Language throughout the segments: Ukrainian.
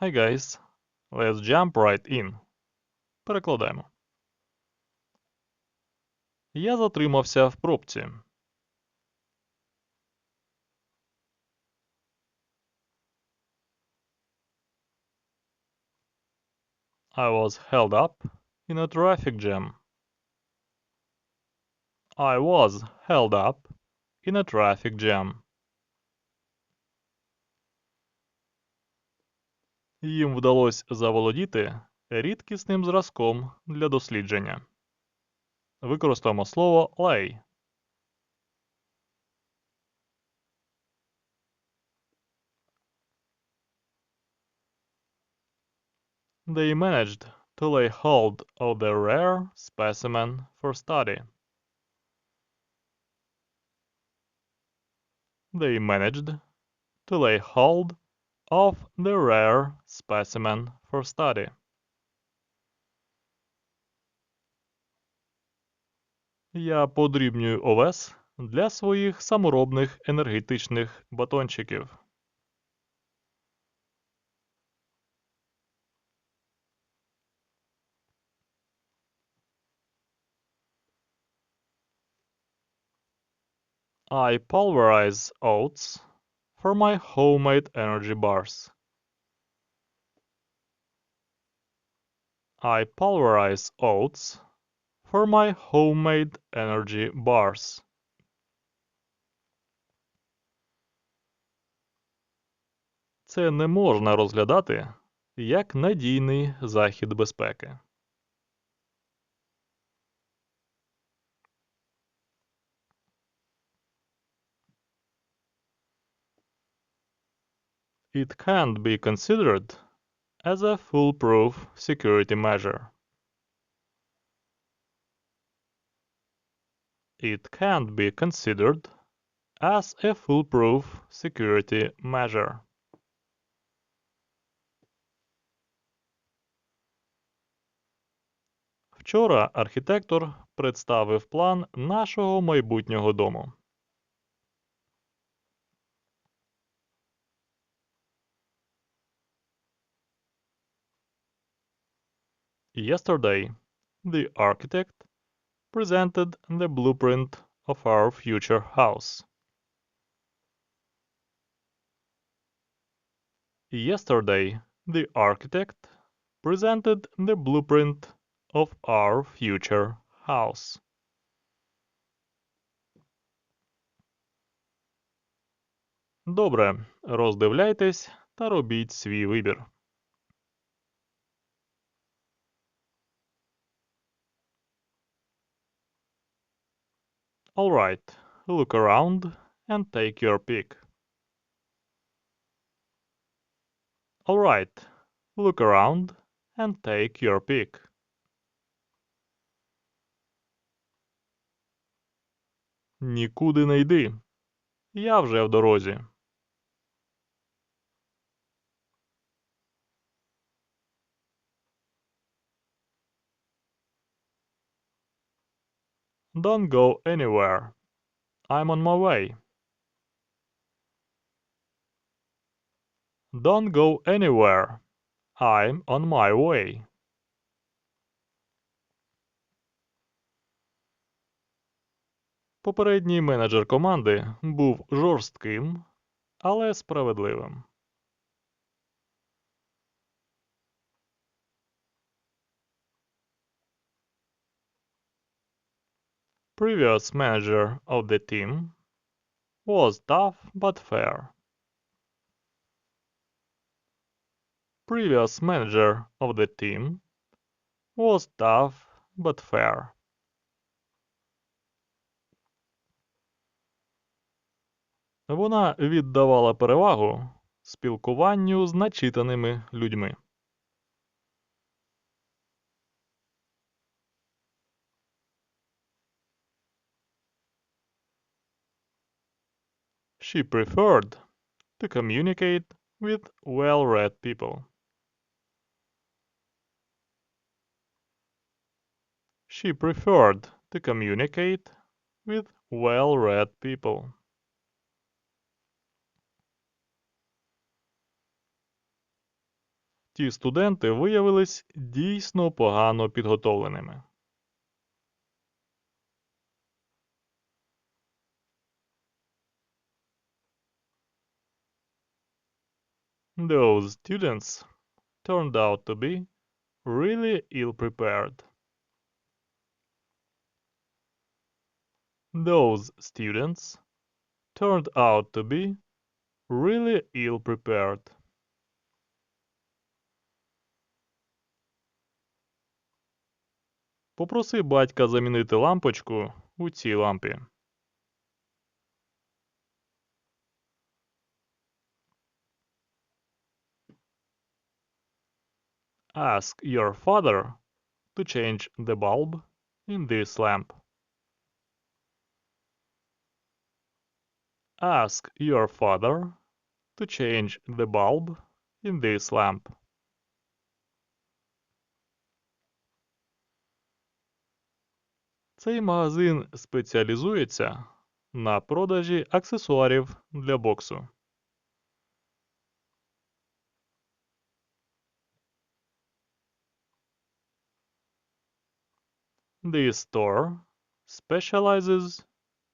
Hi guys, let's jump right in. Перекладаємо. Я затримався в пробці. I was held up in a traffic jam. I was held up in a traffic jam. Їм вдалося заволодіти рідкісним зразком для дослідження. Використаємо слово lay. They managed to lay hold of the rare specimen for study. They managed to lay hold of the rare specimen for study. Я подрібнюю овес для своїх саморобних енергетичних батончиків. I pulverize oats for my homemade energy bars. I pulverize oats for my homemade energy bars. Це не можна розглядати як надійний захід безпеки. It can't be considered as a foolproof security measure. It can't be considered as a foolproof security measure. Вчора архітектор представив план нашого майбутнього дому. Yesterday, the architect presented the blueprint of our future house. Yesterday, the architect presented the blueprint of our future house. Добре, роздивляйтесь та робіть свій вибір. Alright, look around and take your pick. Alright, look around and take your pick. Нікуди не йди. Я вже в дорозі. Don't go anywhere. I'm on my way. Don't go anywhere. I'm on my way. Попередній менеджер команди був жорстким, але справедливим. Previous manager of the team was tough but fair. Previous manager of the team was tough but fair. Вона віддавала перевагу спілкуванню з начитаними людьми. She preferred to communicate with well-read people. She preferred to communicate with well-read people. ті студенти виявились дійсно погано підготовленими. Those students turned out to be really ill prepared. Those students turned out to be really ill prepared. Попроси батька замінити лампочку у цій лампі. Ask your father to change the bulb in this lamp. Ask your father to change the bulb in this lamp. Цей магазин спеціалізується на продажі аксесуарів для боксу. This store specializes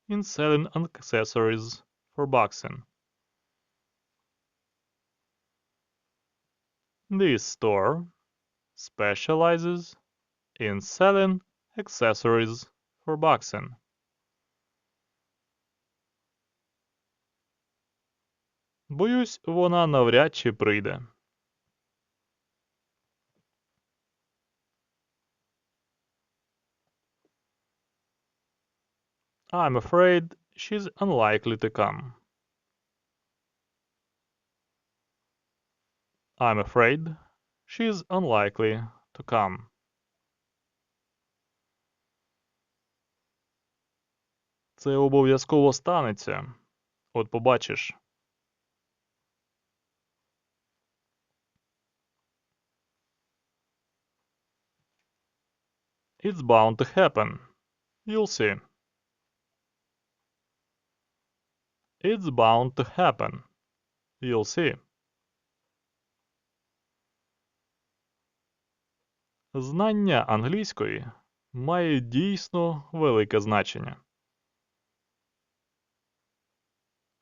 in selling accessories for boxing. This store specializes in selling accessories for boxing. Боюсь, вона навряд чи прийде. I'm afraid she's unlikely to come. I'm afraid she's unlikely to come. Це обов'язково станеться. От побачиш. It's bound to happen. You'll see. It's bound to happen. You'll see. Знання англійської має дійсно велике значення.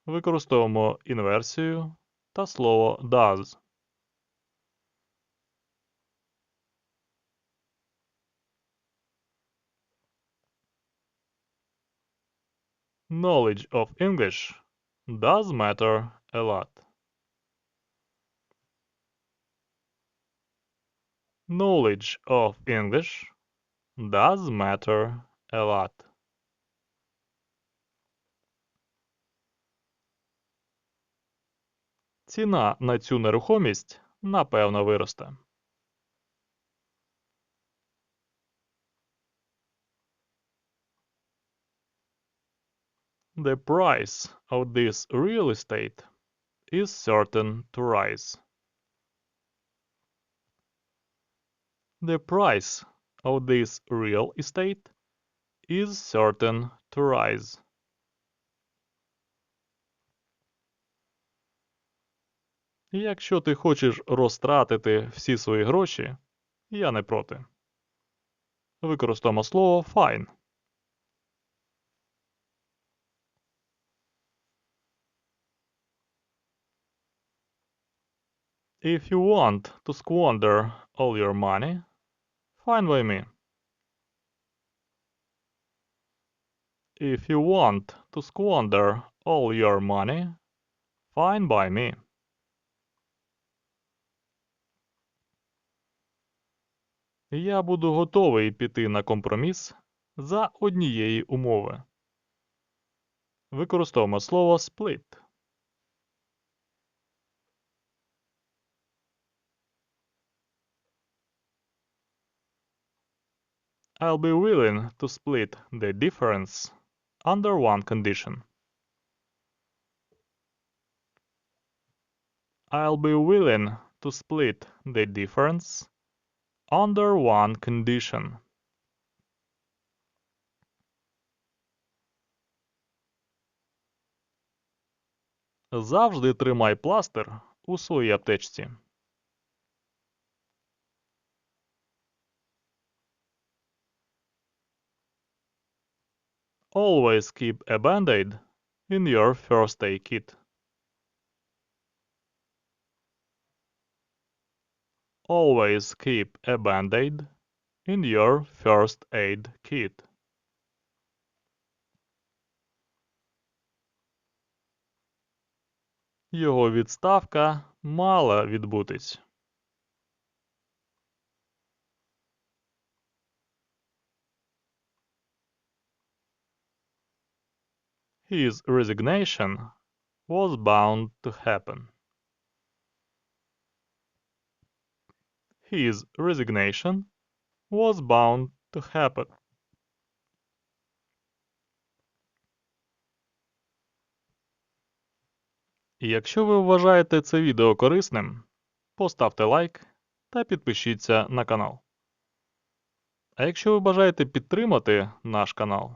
Використовуємо інверсію та слово does. Knowledge of English does matter a lot. Knowledge of English does matter a lot. Ціна на цю нерухомість напевно виросте. The price of this real estate is certain to rise. The price of this real estate is certain to rise. Якщо ти хочеш розтратити всі свої гроші, я не проти. Використаємо слово fine. If you want to squander all your money, fine by me. If you want to squander all your money, fine by me. Я буду готовий піти на компроміс за однієї умови. Використовуємо слово split. I'll be willing to split the difference under one condition. I'll be willing to split the difference under one condition. Завжди тримай пластир у своїй аптечці. Always keep a band-aid in your first aid kit. Always keep a band-aid in your first aid kit. Його відставка мала відбутись. His resignation was bound to happen. His resignation was bound to happen. Якщо ви вважаєте це відео корисним, поставте лайк та підпишіться на канал. А якщо ви бажаєте підтримати наш канал,